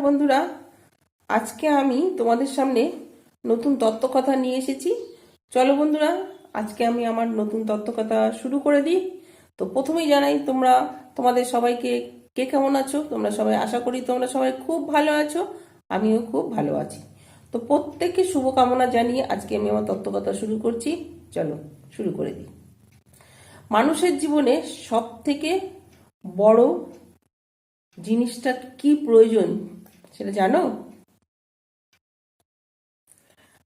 বন্ধুরা, আজকে আমি তোমাদের সামনে নতুন তত্ত্বকথা নিয়ে এসেছি। চলো বন্ধুরা, আজকে আমি আমার নতুন তত্ত্বকথা শুরু করে দিই। তো প্রথমেই জানাই, তোমরা, তোমাদের সবাইকে কে কেমন আছো? তোমরা সবাই আশা করি তোমরা সবাই খুব ভালো আছো, আমিও খুব ভালো আছি। তো প্রত্যেককে শুভকামনা জানিয়ে আজকে আমি আমার তত্ত্বকথা শুরু করছি। চলো শুরু করে দিই। মানুষের জীবনে সব থেকে বড় জিনিসটা কি প্রয়োজন? সেটা জানো?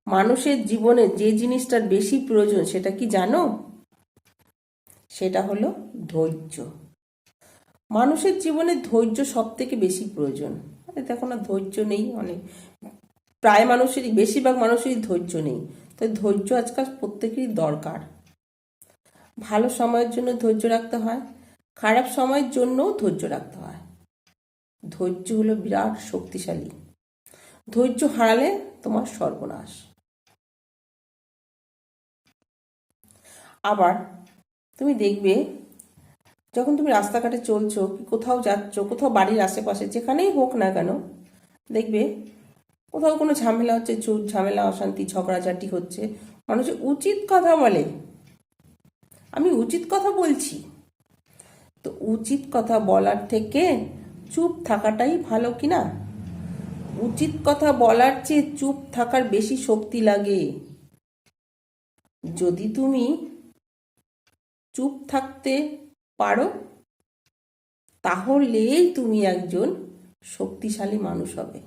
মানুষের জীবনে যে জিনিসটার বেশি প্রয়োজন সেটা কি জানো? সেটা হলো ধৈর্য। মানুষের জীবনে ধৈর্য সব থেকে বেশি প্রয়োজন। দেখো না, ধৈর্য নেই অনেক। প্রায় মানুষেরই, বেশিরভাগ মানুষেরই ধৈর্য নেই। তাই ধৈর্য আজকাল প্রত্যেকেরই দরকার। ভালো সময়ের জন্য ধৈর্য রাখতে হয়, খারাপ সময়ের জন্যও ধৈর্য রাখতে হয়। ধৈর্য হলো বিরাট শক্তিশালী। ধৈর্য হারালে তোমার সর্বনাশ। আবার তুমি দেখবে, যখন তুমি রাস্তাঘাটে চলছো, কি কোথাও যাচ্ছ, কোথাও বাড়ির আশেপাশে, যেখানেই হোক না কেন, দেখবে কোথাও কোনো ঝামেলা হচ্ছে চুর ঝামেলা, অশান্তি, ঝগড়াঝাটি হচ্ছে। মানুষ উচিত কথা বলে। আমি উচিত কথা বলছি। তো উচিত কথা বলার থেকে চুপ থাকাটাই ভালো কি না উচিত কথা বলার চেয়ে চুপ থাকার বেশি শক্তি লাগে। যদি তুমি চুপ থাকতে পারো, তাহলেই তুমি একজন শক্তিশালী মানুষ হবে।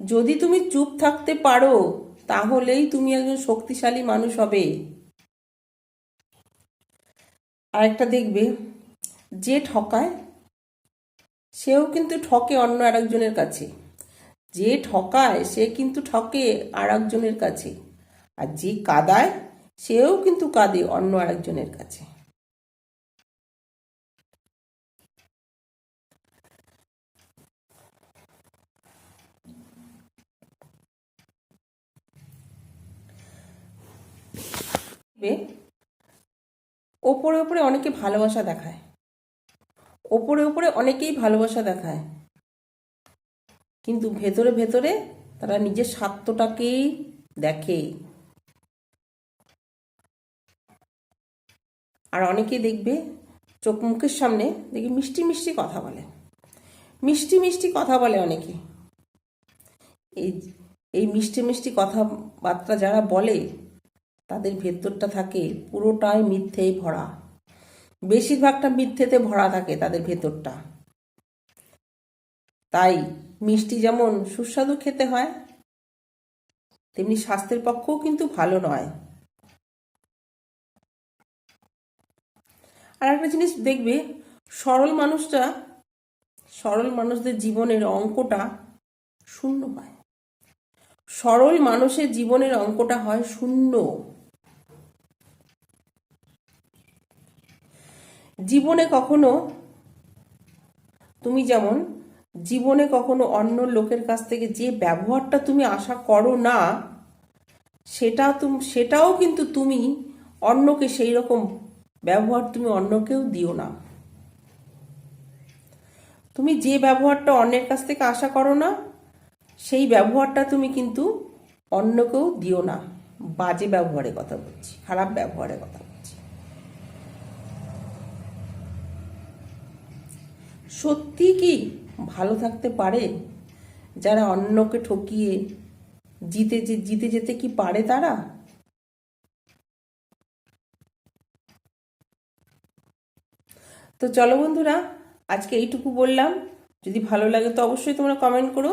যদি তুমি চুপ থাকতে পারো, তাহলেই তুমি একজন শক্তিশালী মানুষ হবে। আরেকটা দেখবে, যে ঠকায় সেও কিন্তু ঠকে অন্য আরেকজনের কাছে। যে ঠকায়, সে কিন্তু ঠকে আর একজনের কাছে। আর যে কাদায়, সেও কিন্তু কাঁদে অন্য আরেকজনের কাছে। ওপরে ওপরে অনেকে ভালোবাসা দেখায়। ওপরে ওপরে অনেকেই ভালোবাসা দেখায়। কিন্তু ভেতরে ভেতরে তারা নিজের স্বার্থটাকেই দেখে। আর অনেকেই দেখবে চোখ মুখের সামনে দেখি মিষ্টি মিষ্টি কথা বলে। মিষ্টি মিষ্টি কথা বলে অনেকে। এই এই মিষ্টি মিষ্টি কথাবার্তা যারা বলে, তাদের ভেতরটা থাকে পুরোটাই মিথ্যেই ভরা। বেশিরভাগটা মিথ্যেতে ভরা থাকে তাদের ভেতরটা। তাই মিষ্টি যেমন সুস্বাদু খেতে হয়, তেমনি স্বাস্থ্যের পক্ষেও কিন্তু ভালো নয়। আর একটা জিনিস দেখবে, সরল মানুষটা, সরল মানুষদের জীবনের অঙ্কটা শূন্য হয়। সরল মানুষের জীবনের অঙ্কটা হয় শূন্য। জীবনে কখনো, তুমি যেমন, জীবনে কখনো অন্য লোকের কাছ থেকে যে ব্যবহারটা তুমি আশা করো না, সেটা তুমি, সেটাও কিন্তু তুমি অন্যকে সেই রকম ব্যবহার তুমি অন্যকেও দিও না। তুমি যে ব্যবহারটা অন্যের কাছ থেকে আশা করো না, সেই ব্যবহারটা তুমি কিন্তু অন্যকেও দিও না। বাজে ব্যবহারের কথা বলছি, খারাপ ব্যবহারের কথা বলছি সত্যি কি ভালো থাকতে পারে? যারা অন্যকে ঠকিয়ে জিতে যে জিতে যেতে কি পারে তারা? তো চলো বন্ধুরা, আজকে এইটুকু বললাম। যদি ভালো লাগে তো অবশ্যই তোমরা কমেন্ট করো।